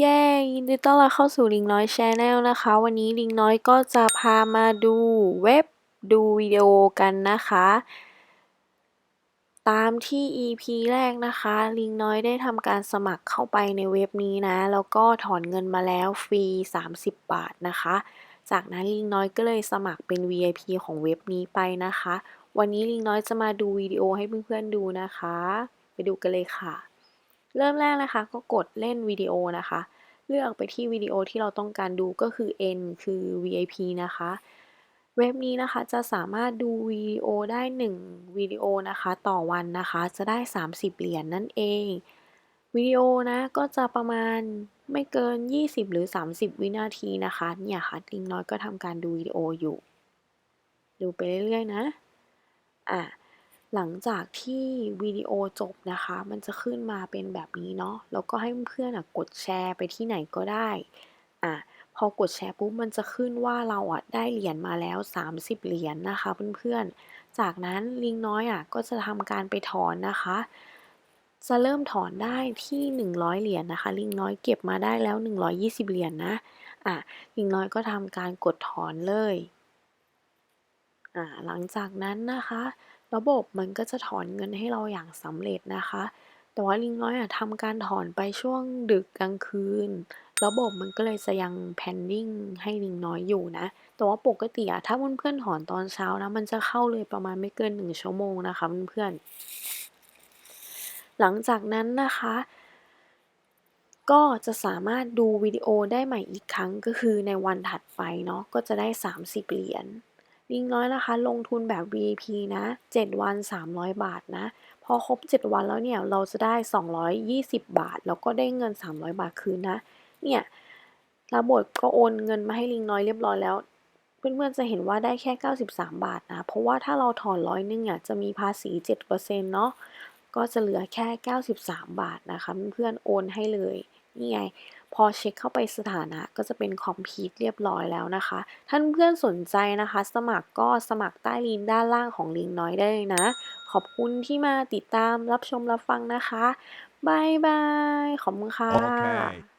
เย้ ยินดีต้อนรับเข้าสู่ลิงน้อยชนแนลนะคะ วันนี้ลิงน้อยก็จะพามาดูเว็บดูวิดีโอกันนะคะ ตามที่ EP แรกนะคะ ลิงน้อยได้ทำการสมัครเข้าไปในเว็บนี้นะ แล้วก็ถอนเงินมาแล้วฟรี 30 บาทนะคะ จากนั้นลิงน้อยก็เลยสมัครเป็น VIP ของเว็บนี้ไปนะคะ วันนี้ลิงน้อยจะมาดูวิดีโอให้เพื่อนๆดูนะคะ ไปดูกันเลยค่ะ เริ่มแรกนะคะ ก็กดเล่นวิดีโอนะคะ เลือกไปที่วิดีโอที่เราต้องการดูก็คือ N คือ VIP นะคะ เว็บนี้นะคะจะสามารถดูวิดีโอได้ 1วิดีโอนะคะ ต่อวันนะคะ จะได้ 30 เหรียญนนั่นเองวิดีโอนะก็จะประมาณไม่เกิน 20 หรือ 30 วินาทีนะคะเนี่ยค่ะลิงน้อยก็ทำการดูวิดีโออยู่ ดูไปเรื่อยๆนะอะ หลังจากที่วิดีโอจบนะคะ มันจะขึ้นมาเป็นแบบนี้เนาะแล้วก็ให้เพื่อนๆอะกดแชร์ไปที่ไหนก็ได้อะพอกดแชร์ปุ๊บมันจะขึ้นว่าเราอะได้เหรียญมาแล้ว 30 เหรียญนนะคะเพื่อนๆ จากนั้นลิงน้อยอะก็จะทำการไปถอนนะคะ จะเริ่มถอนได้ที่ 100 เหรียญนะคะ ลิงน้อยเก็บมาได้แล้ว 120 เหรียญนนะอะลิงน้อยก็ทำการกดถอนเลยอ่าหลังจากนั้นนะคะ ระบบมันก็จะถอนเงินให้เราอย่างสำเร็จนะคะ แต่ว่าลิงน้อยอะทำการถอนไปช่วงดึกกลางคืน ระบบมันก็เลยจะยัง pending ให้ลิงน้อยอยู่นะ แต่ว่าปกติอะถ้าเพื่อนๆถอนตอนเช้านะ มันจะเข้าเลยประมาณไม่เกิน 1 ชั่วโมงนะคะเพื่อนๆ หลังจากนั้นนะคะก็จะสามารถดูวิดีโอได้ใหม่อีกครั้งก็คือในวันถัดไปเนาะก็จะได้ 30 เหรียญ ลิงน้อยนะคะ ลงทุนแบบ VIP นะ 7 วัน 300 บาทนะ พอครบ 7 วันแล้วเนี่ย เราจะได้ 220 บาท แล้วก็ได้เงิน 300 บาทคืนนะ เนี่ยระบบก็โอนเงินมาให้ลิงน้อยเรียบร้อยแล้ว เพื่อนๆจะเห็นว่าได้แค่ 93 บาทนะ เพราะว่าถ้าเราถอนร้อยนึงอะจะมีภาษี 7%เนาะก็จะเหลือแค่ 93 บาทนะคะ เพื่อนๆโอนให้เลย นี่ไง พอเช็คเข้าไปสถานะก็จะเป็นคอมพิวต์เรียบร้อยแล้วนะคะ ท่านเพื่อนสนใจนะคะ สมัครก็สมัครใต้ลิงก์ด้านล่างของลิงน้อยได้เลยนะ ขอบคุณที่มาติดตามรับชมรับฟังนะคะบายบาย ขอบคุณค่ะ Okay.